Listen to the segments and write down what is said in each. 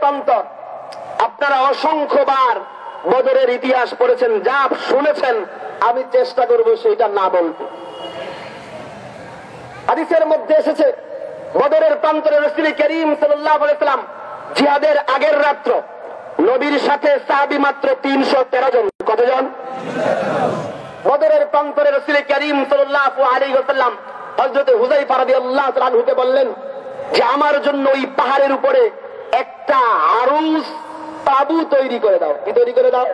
প্রান্তর আপনারা অসংখ্যবার বদরের ইতিহাস পড়েছেন, যা শুনেছেন, আমি চেষ্টা করব সেটা না বলতে। হাদিসের মধ্যে এসেছে, বদরের প্রান্তরে রসুল করিম সাল্লাম জিহাদের আগের রাত্র, নবীর সাথে সাহাবি মাত্র তিনশো তেরো জন। কতজন? বদরের প্রান্তরে রসুল করিম সাল্লাহ আলী ওসাল্লাম হজরত হুজাই ফারাদি আল্লাহ বললেন যে, আমার জন্য ওই পাহাড়ের উপরে একটা আরুস তাবু তৈরি করে দাও। কি তৈরি করে দাও?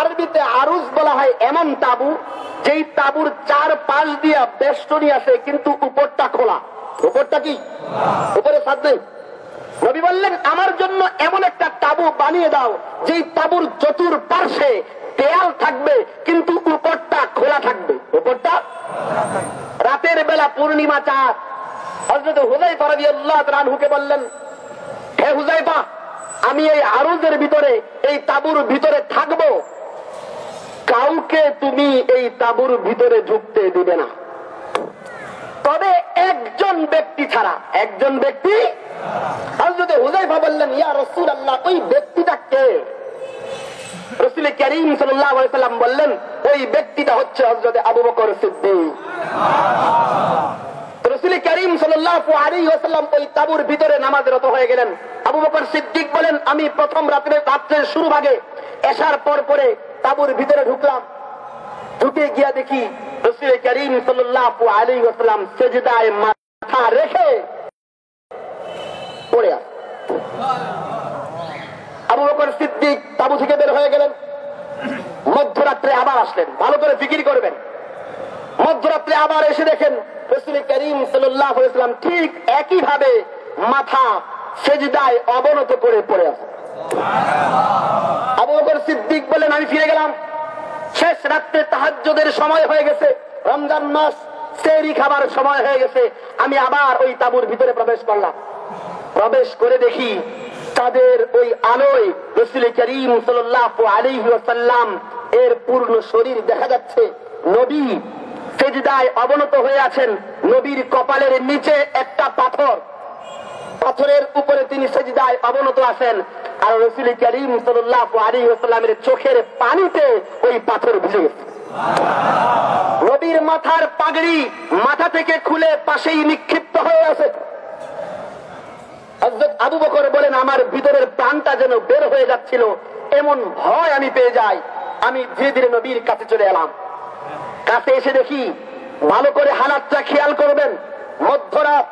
আরবিতে আরুস বলা হয় এমন তাবু, যেই তাবুর চার পাশ দিয়া বেষ্টনী আছে, কিন্তু উপরটা খোলা। উপরটা কি? উপরে সাদ নেই। রবি বললেন, আমার জন্য এমন একটা তাবু বানিয়ে দাও, যেই তাবুর চতুর পার্শ্বে দেয়াল থাকবে, কিন্তু উপরটা খোলা থাকবে। উপরটা? রাতের বেলা পূর্ণিমা চাঁদ। হজরত হুজাই ফরাদি আল্লাহ রানহুকে বললেন হুজাইফা, আমি এই আরুজের ভিতরে, এই তাবুর ভিতরে থাকব। কাউকে তুমি এই তাবুর ভিতরে ঢুকতে দিবে না। তবে একজন ব্যক্তি ছাড়া, একজন ব্যক্তি? হজরত হুজাইফা বললেন, ইয়া রসুল আল্লাহ ওই ব্যক্তিটা কে? বললেন, ওই ব্যক্তিটা হচ্ছে হজরত আবু বকর সিদ্দিক। সিদ্দিক আমি প্রথম রাত্রে রাত্রের শুরু ভাগে এসার পর পরে তাবুর ভিতরে ঢুকলাম। ঢুকে গিয়া দেখি রসুল করিম আলী ওসাল্লাম সেজদায় মাথা রেখে তাবু থেকে বের হয়ে গেলেন। মধ্যরাত্রে আবার আসলেন। ভালো করে ফিকির করবেন। মধ্যরাত্রে আবার এসে দেখেন করিম সাল্লাম ঠিক একই ভাবে মাথা সেজদায় অবনত করে পড়ে আছে। সিদ্দিক আমি ফিরে গেলাম। শেষ রাত্রে সময় হয়ে গেছে। রমজান মাস খাবার সময় হয়ে গেছে। আমি আবার ওই তাবুর ভিতরে প্রবেশ করলাম। প্রবেশ করে দেখি তাদের ওই আলোয় রসুল করিম সাল্লাহ আলী সাল্লাম এর পূর্ণ শরীর দেখা যাচ্ছে। নবী সেজদায় অবনত হয়ে আছেন নবীর কপালের নিচে একটা পাথর। পাথরের উপরে তিনি সেজদায় অবনত আছেন। আর রসুল করিম সাল্লাহ আলী চোখের পানিতে ওই পাথর ভিজে গেছে। মাথার পাগড়ি মাথা থেকে খুলে পাশেই নিক্ষিপ্ত হয়ে আছে। আবু বকর বলেন, আমার ভিতরের প্রাণটা যেন বের হয়ে যাচ্ছিল, এমন ভয় আমি পেয়ে যাই। আমি ধীরে ধীরে নবীর কাছে চলে এলাম। কাছে এসে দেখি ভালো করে হালাতটা খেয়াল করবেন। মধ্যরাত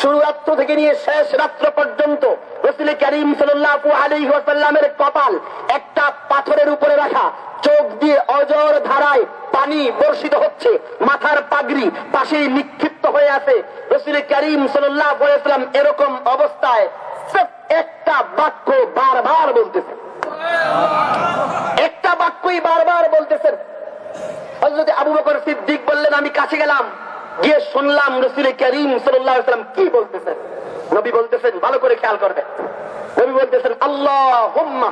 শুরু রাত্র থেকে নিয়ে শেষ রাত্র পর্যন্ত করিম আলী কপাল একটা পাথরের উপরে রাখা। চোখ দিয়ে অজর ধারায় পানি বর্ষিত হচ্ছে, মাথার পাগড়ি পাশেই নিক্ষিপ্ত হয়ে আছে। রসুল করিম সাল্লাম এরকম অবস্থায় একটা বাক্য বারবার বলতেছেন। একটা বাক্যই বারবার বলতেছেন হজরত আবু বকর সিদ্দিক বললেন, আমি কাছে গেলাম, গিয়ে শুনলাম রসুল করিম সাল্লাম কি বলতেছেন। নবী বলতেছেন, ভালো করে খেয়াল নবী বলতেছেন আল্লাহ হুম্মা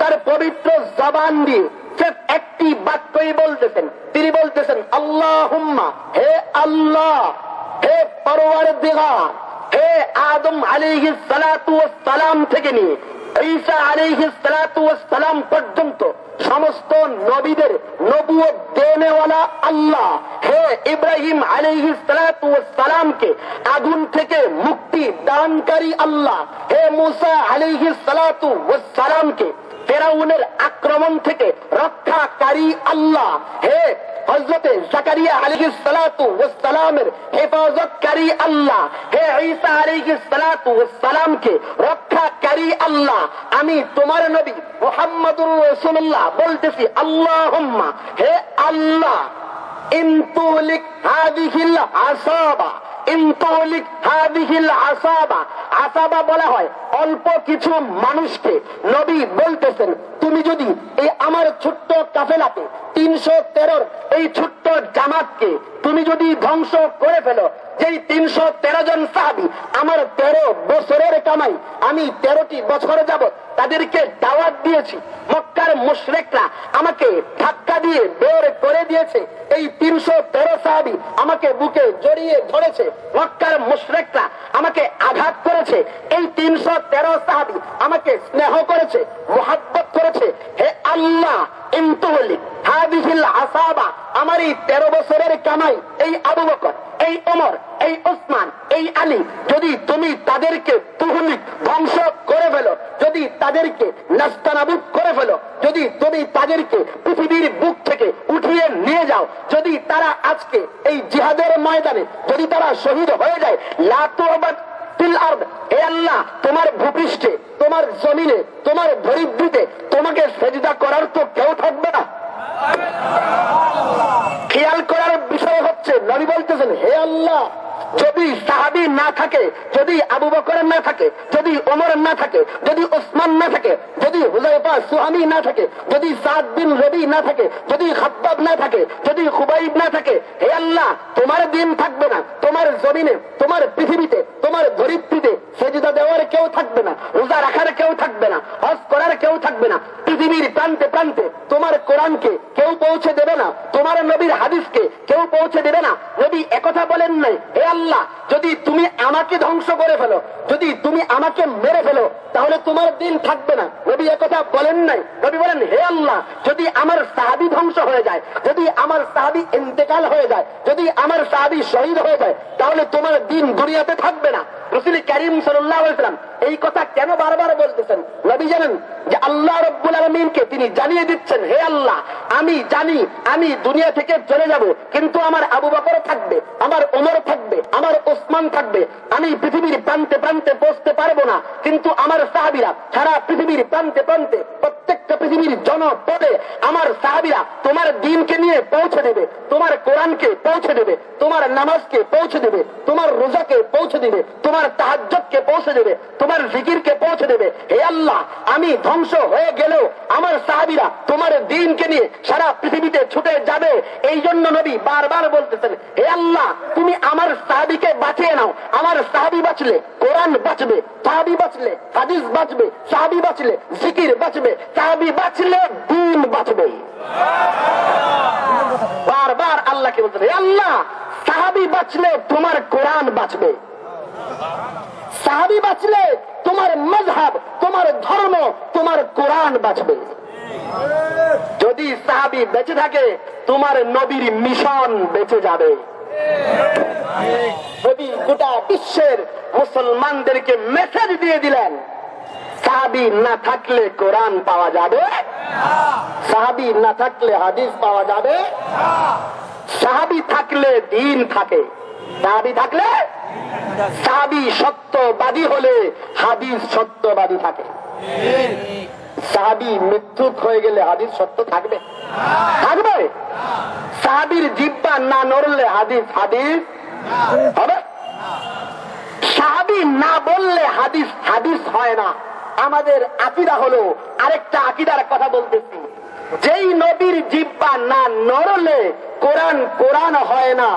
তার পবিত্র জবান দিয়ে একটি বাক্যই বলতেছেন। তিনি বলতেছেন আল্লাহ হে আল্লাহ, হে পরওয়ার দিগার হে আদম আলিহি সালাম থেকে নিয়ে, ঈসা আলিহি সালাম পর্যন্ত সমস্ত নবীদের নবুয় দেনেওয়ালা আল্লাহ, হে ইব্রাহিম আলিহি সালামকে আগুন থেকে মুক্তি দানকারী আল্লাহ, হে মুসা আলিহি সালামকে ফেরাউনের আক্রমণ থেকে রক্ষাকারী আল্লাহ। হে হজরতে জাকারিয়া আলিহি সালাতু সালামের হেফাজতকারী আল্লাহ। হে ঈসা আলিহি সালাতু সালামকে রক্ষাকারী আল্লাহ। আমি তোমার নবী মুহাম্মদুর রাসূলুল্লাহ বলতেছি, আল্লাহুম্মা, হে আল্লাহ ইনতুলিক হাদিহিল আসাবা ইনতুলিক হাদিহিল আসাবা। আসাবা বলা হয় অল্প কিছু মানুষকে নবী বলতেছেন, তুমি যদি এই আমার ছোট্ট কাফেলাকে তিনশো তেরোর এই ছোট্ট জামাতকে তুমি যদি ধ্বংস করে ফেলো, যেই তিনশো তেরো জন সাহাবি, আমার তেরো বছরের কামাই, আমি তেরোটি বছর যাব তাদেরকে দাওয়াত দিয়েছি। মক্কার মুশরেকরা আমাকে ধাক্কা দিয়ে বের করে দিয়েছে। এই তিনশো তেরো সাহাবি আমাকে বুকে জড়িয়ে ধরেছে। মক্কার মুশরেকরা আমাকে আঘাত করেছে। এই তিনশো তেরো সাহাবি আমাকে স্নেহ করেছে, মোহাব্বত করেছে। হে আল্লাহ আমার এই তেরো বছরের কামাই, এই আবু বকর, এই ওমর, এই ওসমান এই আলী যদি তুমি তাদেরকে তুহলিক ধ্বংস করে ফেলো যদি তাদেরকে নাস্তানাবুদ করে ফেলো যদি তুমি তাদেরকে পৃথিবীর বুক থেকে উঠিয়ে নিয়ে যাও যদি তারা আজকে এই জিহাদের ময়দানে যদি তারা শহীদ হয়ে যায় লাতুবাদ ফিল আল্লাহ তোমার ভূপৃষ্ঠে তোমার জমিনে তোমার ধরিত্রীতে তোমাকে সেজদা করার তো কেউ থাকবে না। খেয়াল করার বিষয় হচ্ছে নবী বলতেছেন হে আল্লাহ যদি সাহাবি না থাকে, যদি আবু বকরের না থাকে, যদি ওমর না থাকে, যদি ওসমান না থাকে, যদি হুজাইফা সুহামি না থাকে, যদি সাদ বিন রবি না থাকে, যদি খাব্বাব না থাকে, যদি খুবাইব না থাকে, হে আল্লাহ, তোমার দিন থাকবে না। তোমার জমিনে, তোমার পৃথিবীতে, তোমার ধরিত্রীতে সেজদা দেওয়ার কেউ থাকবে না, রোজা রাখার কেউ থাকবে না। হজ থাকবে না। পৃথিবীর প্রান্তে প্রান্তে তোমার কোরআনকে কেউ পৌঁছে দেবে না, তোমার নবীর হাদিসকে কেউ পৌঁছে দেবে না। নবী একথা বলেন নাই, হে আল্লাহ, যদি তুমি আমাকে ধ্বংস করে ফেলো, যদি তুমি আমাকে মেরে ফেলো, তাহলে তোমার দিন থাকবে না। নবী একথা বলেন নাই। নবী বলেন, হে আল্লাহ, যদি আমার সাহাবি ধ্বংস হয়ে যায়, যদি আমার সাহাবি ইন্তেকাল হয়ে যায়, যদি আমার সাহাবি শহীদ হয়ে যায়, তাহলে তোমার দিন দুনিয়াতে থাকবে না। রসুল করিম সাল্লাম এই কথা কেন বারবার বলতেছেন? নবী জানেন যে আল্লাহ রব্বুল আলমিনকে তিনি জানিয়ে দিচ্ছেন, হে আল্লাহ, আমি জানি, আমি দুনিয়া থেকে চলে যাব, কিন্তু আমার আবু বকর থাকবে, আমার ওমর থাকবে, আমার ওসমান থাকবে, আমি পৃথিবীর প্রান্তে প্রান্তে পৌঁছতে পারব না, কিন্তু আমার সাহাবিরা সারা পৃথিবীর প্রান্তে প্রান্তে, প্রত্যেকটা পৃথিবীর জনপদে আমার সাহাবিরা তোমার দিনকে নিয়ে পৌঁছে দেবে, তোমার কোরআনকে পৌঁছে দেবে, তোমার নামাজকে পৌঁছে দেবে, তোমার রোজাকে পৌঁছে দেবে, তোমার তাহাজ্জতকে পৌঁছে দেবে, তোমার জিকিরকে পৌঁছে দেবে। হে আল্লাহ, আমি ধ্বংস হয়ে গেলেও আমার সাহাবিরা তোমার দিনকে নিয়ে সারা পৃথিবীতে ছুটে যাবে। এই জন্য নবী বারবার বলতেছেন, হে আল্লাহ, তুমি আমার সাহাবিকে বাঁচিয়ে নাও। আমার সাহাবি বাঁচলে, কোরআন বাঁচবে, সাহাবি বাঁচলে, হাদিস বাঁচবে, সাহাবি বাঁচলে, জিকির বাঁচবে, সাহাবি বাঁচলে দিন বাঁচবে। বারবার আল্লাহকে বলতেন হে আল্লাহ, সাহাবি বাঁচলে তোমার কোরআন বাঁচবে। সাহাবি বাঁচলে তোমার মজহাব তোমার ধর্ম, তোমার কোরআন বাঁচবে। যদি সাহাবি বেঁচে থাকে, তোমার নবীর মিশন বেঁচে যাবে। নবী গোটা বিশ্বের মুসলমানদেরকে মেসেজ দিয়ে দিলেন, সাহাবি না থাকলে কোরআন পাওয়া যাবে? সাহাবি না থাকলে হাদিস পাওয়া যাবে? সাহাবি থাকলে দিন থাকে। সাহাবি থাকলে সত্যবাদী হলে হাদিস সত্যবাদী থাকে। সাহাবি মৃত্যুক হয়ে গেলে হাদিস সত্য থাকবে? থাকবে? সাহাবির জিব্বা না নড়লে হাদিস হাদিস হবে? সাহাবি না বললে হাদিস হাদিস হয় না। আমাদের আকিদা হলো আরেকটা আকিদার কথা বলতেছি। যেই নবীর জিব্বা না নড়লে কোরআন কোরআন হয় না